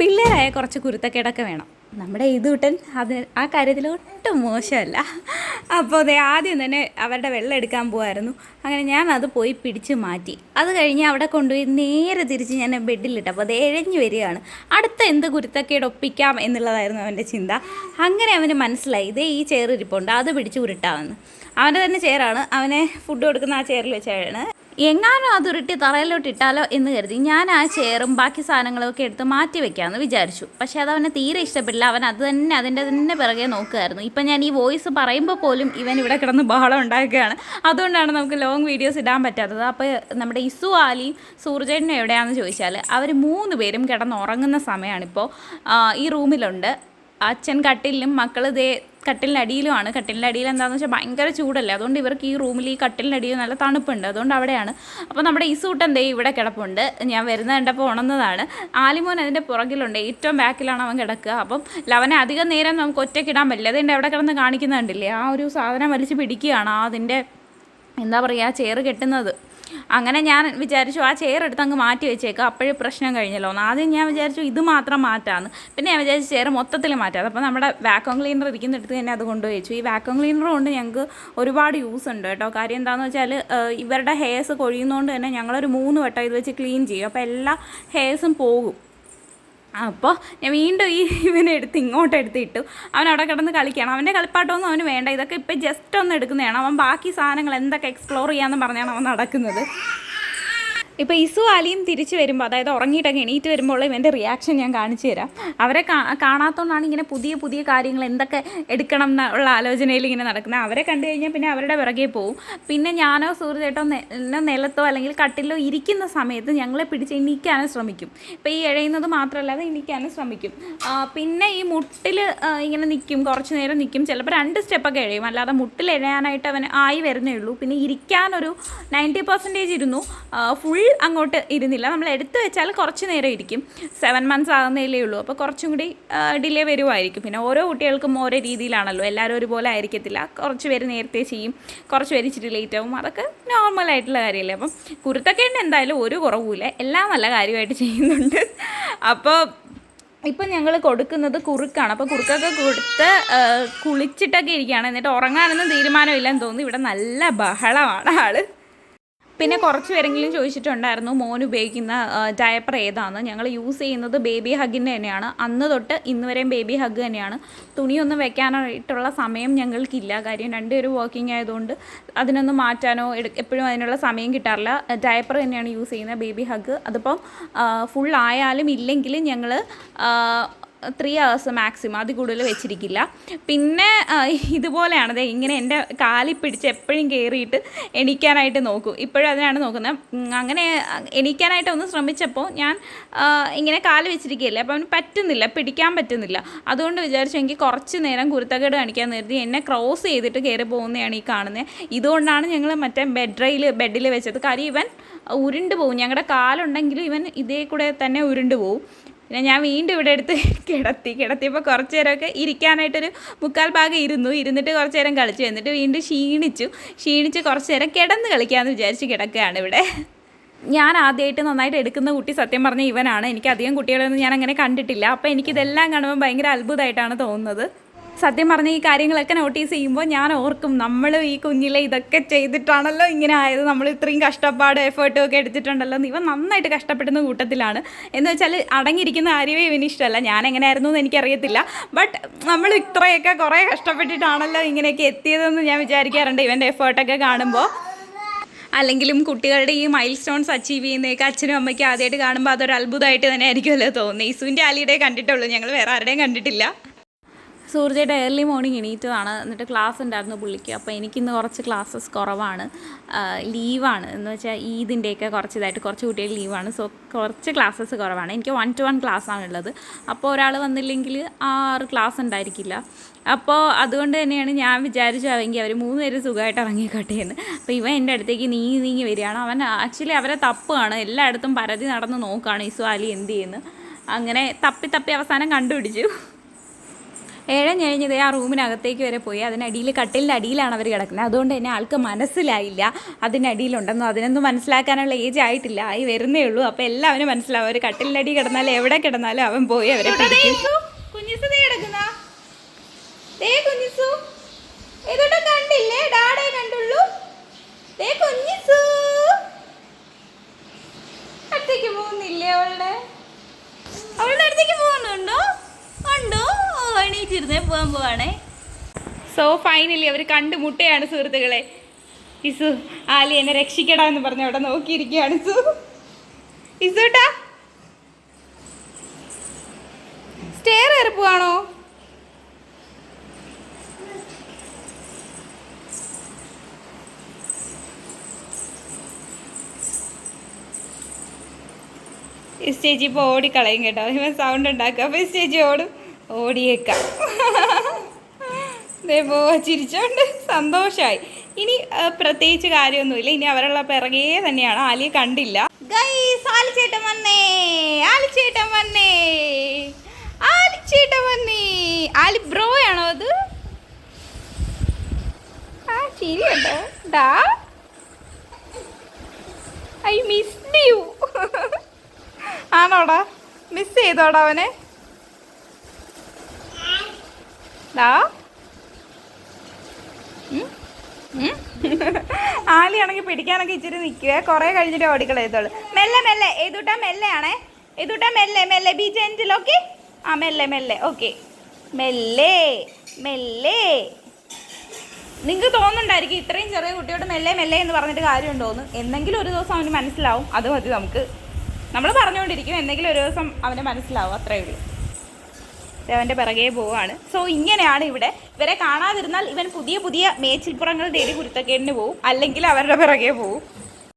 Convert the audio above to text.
പിള്ളേരായ കുറച്ച് കുരുത്തക്കേടൊക്കെ വേണം. നമ്മുടെ ഇതുട്ടൻ അത് ആ കാര്യത്തിൽ ഒട്ടും മോശമല്ല. അപ്പോൾ അതെ ആദ്യം തന്നെ അവരുടെ വെള്ളം എടുക്കാൻ പോകായിരുന്നു അങ്ങനെ ഞാൻ അത് പോയി പിടിച്ച് മാറ്റി. അത് കഴിഞ്ഞ് അവിടെ കൊണ്ടുപോയി നേരെ തിരിച്ച് ഞാൻ ബെഡിലിട്ട്. അപ്പോൾ അത് എഴഞ്ഞു വരികയാണ്. അടുത്ത എന്ത് കുരുത്തക്കേട് ഒപ്പിക്കാം എന്നുള്ളതായിരുന്നു അവന്റെ ചിന്ത. അങ്ങനെ അവന് മനസ്സിലായി. ഇതേ ഈ ചെയർ ഇരിപ്പുണ്ട് അത് പിടിച്ച് ഉരുട്ടാമെന്ന്. അവന്റെ തന്നെ ചെയറാണ്. അവനെ ഫുഡ് കൊടുക്കുന്ന ആ ചെയറിൽ വെച്ചാണ് എങ്ങാനും അത് ഉരുട്ടി തറയിലോട്ട് ഇട്ടാലോ എന്ന് കരുതി ഞാൻ ആ ചെയറും ബാക്കി സാധനങ്ങളൊക്കെ എടുത്ത് മാറ്റി വെക്കാമെന്ന് വിചാരിച്ചു. പക്ഷേ അത് അവന് തീരെ ഇഷ്ടപ്പെട്ടില്ല അവൻ അത് തന്നെ അതിന്റെ തന്നെ പിറകെ നോക്കുമായിരുന്നു ഇപ്പം ഞാൻ ഈ വോയിസ് പറയുമ്പോൾ പോലും ഇവൻ ഇവിടെ കിടന്ന് ബഹളം ഉണ്ടാക്കുകയാണ്. അതുകൊണ്ടാണ് നമുക്ക് ലോങ് വീഡിയോസ് ഇടാൻ പറ്റാത്തത്. അപ്പോൾ നമ്മുടെ ഇസു ആലിയും സൂർജേട്ടനും എവിടെയാണെന്ന് ചോദിച്ചാൽ അവർ മൂന്ന് പേരും കിടന്ന് ഉറങ്ങുന്ന സമയമാണിപ്പോൾ ഈ റൂമിലുണ്ട് അച്ഛൻ കട്ടിലും മക്കൾ ദേ കട്ടിലിന്റെ അടിയിലുമാണ് കട്ടിലിന്റെ അടിയിൽ എന്താണെന്ന് വെച്ചാൽ ഭയങ്കര ചൂടല്ലേ? അതുകൊണ്ട് ഇവർക്ക് ഈ റൂമിൽ ഈ കട്ടിലിന്റെ അടിയിൽ നല്ല തണുപ്പുണ്ട്. അതുകൊണ്ട് അവിടെയാണ്. അപ്പോൾ നമ്മുടെ ഈ സൂട്ട് എന്തേ? ഇവിടെ കിടപ്പുണ്ട്. ഞാൻ വരുന്ന കണ്ടപ്പോൾ ഉണർന്നതാണ്. ആലിമോൻ അതിന്റെ പുറകിലുണ്ട്. ഏറ്റവും ബാക്കിലാണ് അവൻ കിടക്കുക. അപ്പം ലവനെ അധികം നേരം നമുക്ക് ഒറ്റയ്ക്കിടാൻ പറ്റില്ല. അതിന്റെ അവിടെ കിടന്ന് കാണിക്കുന്നുണ്ടല്ലേ? ആ ഒരു സാധനം വലിച്ച് പിടിക്കുകയാണ് അതിന്റെ എന്താ പറയുക ചെയർ കെട്ടുന്നത്. അങ്ങനെ ഞാൻ വിചാരിച്ചു ആ ചെയർ എടുത്ത് അങ്ങ് മാറ്റി വെച്ചേക്കാം. അപ്പോഴും പ്രശ്നം കഴിഞ്ഞല്ലോ. എന്ന് ആദ്യം ഞാൻ വിചാരിച്ചു ഇത് മാത്രം മാറ്റാമെന്ന് പിന്നെ ഞാൻ വിചാരിച്ചു ചെയർ മൊത്തത്തിൽ മാറ്റാം അപ്പോൾ നമ്മുടെ വാക്വം ക്ലീനർ ഇരിക്കുന്നിടത്ത് തന്നെ അത് കൊണ്ടുപോയി വെച്ചു. ഈ വാക്വം ക്ലീനർ കൊണ്ട് ഞങ്ങൾക്ക് ഒരുപാട് യൂസ് ഉണ്ട് കേട്ടോ. കാര്യം എന്താണെന്ന് വെച്ചാൽ ഇവരുടെ ഹെയർസ് കൊഴിയുന്നതുകൊണ്ട് തന്നെ ഞങ്ങളൊരു മൂന്ന് വട്ടം ഇത് വെച്ച് ക്ലീൻ ചെയ്യും. അപ്പോൾ എല്ലാ ഹെയർസും പോകും. അപ്പോൾ ഞാൻ വീണ്ടും ഈ ഇവനെ എടുത്ത് ഇങ്ങോട്ട് എടുത്ത് ഇട്ടു. അവൻ അവിടെ കിടന്ന് കളിക്കുകയാണ്. അവന്റെ കളിപ്പാട്ടമൊന്നും അവന് വേണ്ട. ഇതൊക്കെ ഇപ്പം ജസ്റ്റ് ഒന്ന് എടുക്കുന്നതാണ്. അവൻ ബാക്കി സാധനങ്ങൾ എന്തൊക്കെ എക്സ്പ്ലോർ ചെയ്യാമെന്ന് പറഞ്ഞാണ് അവൻ നടക്കുന്നത്. ഇപ്പോൾ ഇസു അലിയും തിരിച്ചു വരുമ്പോൾ അതായത് ഉറങ്ങിയിട്ടൊക്കെ എണീറ്റ് വരുമ്പോൾ ഇവന്റെ റിയാക്ഷൻ ഞാൻ കാണിച്ചു തരാം. അവരെ കാണാത്തതുകൊണ്ടാണ് ഇങ്ങനെ പുതിയ പുതിയ കാര്യങ്ങൾ എന്തൊക്കെ എടുക്കണം എന്നുള്ള ആലോചനയിൽ ഇങ്ങനെ നടക്കുന്നത് അവരെ കണ്ടു കഴിഞ്ഞാൽ പിന്നെ അവരുടെ പിറകെ പോവും. പിന്നെ ഞാനോ സൂര്യചേട്ടോ നിലത്തോ അല്ലെങ്കിൽ കട്ടിലോ ഇരിക്കുന്ന സമയത്ത് ഞങ്ങളെ പിടിച്ച് എണീക്കാനും ശ്രമിക്കും. ഇപ്പോൾ ഈ ഇഴയുന്നത് മാത്രമല്ലാതെ എണീക്കാനും ശ്രമിക്കും. പിന്നെ ഈ മുട്ടിൽ ഇങ്ങനെ നിൽക്കും കുറച്ച് നേരം നിൽക്കും ചിലപ്പോൾ രണ്ട് സ്റ്റെപ്പൊക്കെ എഴയും. അല്ലാതെ മുട്ടിൽ എഴയാനായിട്ട് അവൻ ആയി വരുന്നേ ഉള്ളൂ. പിന്നെ ഇരിക്കാനൊരു നയന്റി പെർസെന്റേജ് ഇരുന്നു. ഫുൾ അങ്ങോട്ട് ഇരുന്നില്ല. നമ്മൾ എടുത്തു വെച്ചാൽ കുറച്ച് നേരം ഇരിക്കും. സെവൻ മന്ത്സ് ആകുന്നതിലേ ഉള്ളൂ. അപ്പോൾ കുറച്ചും കൂടി ഡിലേ വരുമായിരിക്കും പിന്നെ ഓരോ കുട്ടികൾക്കും ഓരോ രീതിയിലാണല്ലോ. എല്ലാവരും ഒരുപോലെ ആയിരിക്കത്തില്ല. കുറച്ച് പേര് നേരത്തെ ചെയ്യും. കുറച്ച് പേര് ഇച്ചിരി ലേറ്റ് ആവും. അതൊക്കെ നോർമലായിട്ടുള്ള കാര്യമല്ലേ. അപ്പം കുരുത്തക്കേണ്ട എന്തായാലും ഒരു കുറവുമില്ല. എല്ലാം നല്ല കാര്യമായിട്ട് ചെയ്യുന്നുണ്ട്. അപ്പോൾ ഇപ്പം ഞങ്ങൾ കൊടുക്കുന്നത് കുറുക്കാണ്. അപ്പോൾ കുറുക്കൊക്കെ കൊടുത്ത് കുളിച്ചിട്ടൊക്കെ ഇരിക്കുകയാണ്. എന്നിട്ട് ഉറങ്ങാനൊന്നും തീരുമാനമില്ലെന്ന് തോന്നുന്നു. ഇവിടെ നല്ല ബഹളമാണ് ആൾ. പിന്നെ കുറച്ച് പേരെങ്കിലും ചോദിച്ചിട്ടുണ്ടായിരുന്നു മോൻ ഉപയോഗിക്കുന്ന ഡയപ്പർ ഏതാണെന്ന് ഞങ്ങൾ യൂസ് ചെയ്യുന്നത് ബേബി ഹഗിന്റെ തന്നെയാണ്. അന്ന് തൊട്ട് ഇന്ന് വരെയും ബേബി ഹഗ് തന്നെയാണ്. തുണിയൊന്നും വെക്കാനായിട്ടുള്ള സമയം ഞങ്ങൾക്കില്ല. കാര്യം രണ്ടുപേരും വർക്കിംഗ് ആയതുകൊണ്ട് അതിനൊന്നും മാറ്റാനോ എപ്പോഴും അതിനുള്ള സമയം കിട്ടാറില്ല. ഡയപ്പർ തന്നെയാണ് യൂസ് ചെയ്യുന്നത് ബേബി ഹഗ് അതിപ്പം ഫുൾ ആയാലും ഇല്ലെങ്കിലും ഞങ്ങൾ ത്രീ അവേഴ്സ് മാക്സിമം അതിൽ കൂടുതൽ വെച്ചിരിക്കില്ല. പിന്നെ ഇതുപോലെയാണ്. അതെ ഇങ്ങനെ എന്റെ കാലിൽ പിടിച്ച് എപ്പോഴും കയറിയിട്ട് എണീക്കാനായിട്ട് നോക്കും. ഇപ്പോഴും അതിനാണ് നോക്കുന്നത്. അങ്ങനെ എണീക്കാനായിട്ട് ഒന്ന് ശ്രമിച്ചപ്പോൾ ഞാൻ ഇങ്ങനെ കാൽ വെച്ചിരിക്കുകയല്ലേ അപ്പം അവന് പറ്റുന്നില്ല പിടിക്കാൻ പറ്റുന്നില്ല. അതുകൊണ്ട് വിചാരിച്ചു എനിക്ക് കുറച്ച് നേരം കുരുത്തക്കേട് കാണിക്കാൻ നിർത്തി എന്നെ ക്രോസ് ചെയ്തിട്ട് കയറി പോകുന്നതാണ് ഈ കാണുന്നത് ഇതുകൊണ്ടാണ് ഞങ്ങൾ മറ്റേ ബെഡ് റൈൽ ബെഡിൽ വെച്ചത്. കാര്യം ഇവൻ ഉരുണ്ട് പോകും ഞങ്ങളുടെ കാലുണ്ടെങ്കിലും ഇവൻ ഇതേ കൂടെ തന്നെ ഉരുണ്ട് പോകും പിന്നെ ഞാൻ വീണ്ടും ഇവിടെ എടുത്ത് കിടത്തി കിടത്തിയപ്പോൾ കുറച്ച് നേരമൊക്കെ ഇരിക്കാനായിട്ടൊരു മുക്കാൽ ഭാഗം ഇരുന്നു. ഇരുന്നിട്ട് കുറച്ച് നേരം കളിച്ചു. എന്നിട്ട് വീണ്ടും ക്ഷീണിച്ചു. ക്ഷീണിച്ച് കുറച്ച് നേരം കിടന്ന് കളിക്കാമെന്ന് വിചാരിച്ച് കിടക്കുകയാണ് ഇവിടെ. ഞാൻ ആദ്യമായിട്ട് നന്നായിട്ട് എടുക്കുന്ന കുട്ടി സത്യം പറഞ്ഞ ഇവനാണ്. എനിക്ക് അധികം കുട്ടികളൊന്നും ഞാൻ അങ്ങനെ കണ്ടിട്ടില്ല. അപ്പോൾ എനിക്കിതെല്ലാം കാണുമ്പോൾ ഭയങ്കര അത്ഭുതമായിട്ടാണ് തോന്നുന്നത്. സത്യം പറഞ്ഞ ഈ കാര്യങ്ങളൊക്കെ നോട്ടീസ് ചെയ്യുമ്പോൾ ഞാൻ ഓർക്കും നമ്മൾ ഈ കുഞ്ഞിലെ ഇതൊക്കെ ചെയ്തിട്ടാണല്ലോ ഇങ്ങനെ ആയത്. നമ്മൾ ഇത്രയും കഷ്ടപ്പാട് എഫേർട്ടും ഒക്കെ എടുത്തിട്ടുണ്ടല്ലോ ഇവ നന്നായിട്ട് കഷ്ടപ്പെടുന്ന കൂട്ടത്തിലാണ്. എന്ന് വെച്ചാൽ അടങ്ങിയിരിക്കുന്ന കാര്യമേ ഇവന് ഇഷ്ടമല്ല. ഞാൻ എങ്ങനെയായിരുന്നു എന്ന് എനിക്കറിയത്തില്ല. ബട്ട് നമ്മൾ ഇത്രയൊക്കെ കുറേ കഷ്ടപ്പെട്ടിട്ടാണല്ലോ ഇങ്ങനെയൊക്കെ എത്തിയതെന്ന് ഞാൻ വിചാരിക്കാറുണ്ട് ഇവന്റെ എഫേർട്ടൊക്കെ കാണുമ്പോൾ അല്ലെങ്കിലും കുട്ടികളുടെ ഈ മൈൽ സ്റ്റോൺസ് അച്ചീവ് ചെയ്യുന്നതൊക്കെ അച്ഛനും അമ്മയ്ക്കും ആദ്യമായിട്ട് കാണുമ്പോൾ അതൊരു അത്ഭുതമായിട്ട് തന്നെ ആയിരിക്കുമല്ലോ തോന്നുന്നത്. ഈസുവിന്റെ ആലിയുടെ കണ്ടിട്ടുള്ളൂ. ഞങ്ങൾ വേറെ ആരുടെയും കണ്ടിട്ടില്ല. സൂർജയുടെ ഏർലി മോർണിംഗ് എണീറ്റതാണ്. എന്നിട്ട് ക്ലാസ് ഉണ്ടായിരുന്നു പുള്ളിക്ക്. അപ്പോൾ എനിക്കിന്ന് കുറച്ച് ക്ലാസ്സസ് കുറവാണ്. ലീവാണ് എന്ന് വെച്ചാൽ ഈദിന്റെയൊക്കെ കുറച്ച് ഇതായിട്ട് കുറച്ച് കുട്ടികൾ ലീവാണ് സോ കുറച്ച് ക്ലാസ്സസ് കുറവാണ്. എനിക്ക് വൺ ടു വൺ ക്ലാസ്സാണുള്ളത് അപ്പോൾ ഒരാൾ വന്നില്ലെങ്കിൽ ആറ് ക്ലാസ് ഉണ്ടായിരിക്കില്ല. അപ്പോൾ അതുകൊണ്ട് തന്നെയാണ് ഞാൻ വിചാരിച്ചാണെങ്കിൽ അവർ മൂന്ന് പേര് സുഖമായിട്ട് ഇറങ്ങിക്കോട്ടെ എന്ന്. അപ്പോൾ ഇവൻ എന്റെ അടുത്തേക്ക് നീങ്ങി നീങ്ങി വരികയാണ്. അവൻ ആക്ച്വലി അവരെ തപ്പാണ് എല്ലായിടത്തും പരതി നടന്ന് നോക്കുകയാണ് ഇസു അലി എന്ത് ചെയ്യുന്നു? അങ്ങനെ തപ്പി തപ്പി അവസാനം കണ്ടുപിടിച്ചു. ഏഴഞ്ഞഴിഞ്ഞത് ആ റൂമിനകത്തേക്ക് വരെ പോയി. അതിനടിയിൽ കട്ടിലിന്റെ അടിയിലാണ് അവർ കിടക്കുന്നത്. അതുകൊണ്ട് തന്നെ ആൾക്ക് മനസ്സിലായില്ല അതിനടിയിലുണ്ടെന്നും അതിനൊന്നും മനസ്സിലാക്കാനുള്ള ഏജ് ആയിട്ടില്ല. ആയി വരുന്നേ ഉള്ളൂ. അപ്പോൾ എല്ലാവരും മനസ്സിലാവും. അവർ കട്ടിലിന്റെ അടി കിടന്നാലും എവിടെ കിടന്നാലും അവൻ പോയി അവരെ കണ്ടില്ലേ? ഡാഡേ കണ്ടുള്ളൂ. കുഞ്ഞിസു. പോകുന്നില്ലേ അവളുടെ? അവളുടെ അടുത്തേക്ക് പോകുന്നുണ്ടോ? എണീറ്റിരുന്നേ പോകാൻ പോവാണേ. സോ ഫൈനലി അവർ കണ്ടുമുട്ടുകയാണ് സുഹൃത്തുക്കളെ. ഇസു ആലി എന്നെ രക്ഷിക്കടാ എന്ന് പറഞ്ഞ് അവിടെ നോക്കിയിരിക്കുകയാണ് ഇസു. ഇസുട്ടാ. സ്റ്റെയർ കയറി പോവാണോ? ചേച്ചി ഇപ്പോൾ ഓടിക്കളയും കേട്ടോ. ഇവൻ സൗണ്ട് ഉണ്ടാക്കുക അപ്പോൾ ചേച്ചി ഓടും. ഓടിയേക്കാം. ദേ പോ ചിരിച്ചോണ്ട് സന്തോഷമായി ഇനി പ്രത്യേകിച്ച് കാര്യമൊന്നുമില്ല. ഇനി അവരുള്ള പിറകെ തന്നെയാണ്. ആലിയെ കണ്ടില്ല. ആലി ബ്രോ ആണോ ആ ഐ മിസ് ആണോടാ? മിസ് ചെയ്തോടാ അവനെ? ഉം? ആലിയാണെങ്കിൽ പിടിക്കാനൊക്കെ ഇച്ചിരി നിൽക്കുക കുറേ കഴിഞ്ഞിട്ട് ഓടിക്കളയത്തുള്ളൂ. മെല്ലെ മെല്ലെ. ഏതുട്ടാ മെല്ലെ ആണേ ഏതുട്ടാ മെല്ലെ മെല്ലെ. ബി ജെന്റിൽ ഓക്കെ ആ മെല്ലെ മെല്ലെ. ഓക്കെ. മെല്ലെ മെല്ലെ. നിങ്ങൾക്ക് തോന്നുന്നുണ്ടായിരിക്കും ഇത്രയും ചെറിയ കുട്ടിയോട് മെല്ലെ മെല്ലെ എന്ന് പറഞ്ഞിട്ട് കാര്യമുണ്ടോന്ന് എന്തെങ്കിലും ഒരു ദിവസം അവന് മനസ്സിലാവും. അത് മതി നമുക്ക്. നമ്മൾ പറഞ്ഞുകൊണ്ടിരിക്കും. എന്തെങ്കിലും ഒരു ദിവസം അവന് മനസ്സിലാവും. അത്രയേ ഉള്ളൂ. ദേ അവന്റെ പിറകെ പോവാണ് സോ ഇങ്ങനെയാണ് ഇവിടെ ഇവരെ കാണാതിരുന്നാൽ ഇവൻ പുതിയ പുതിയ മേച്ചിൽപ്പുറങ്ങൾ തേടി കുരുത്തക്കേടിന് പോവും. അല്ലെങ്കിൽ അവരുടെ പിറകെ പോവും.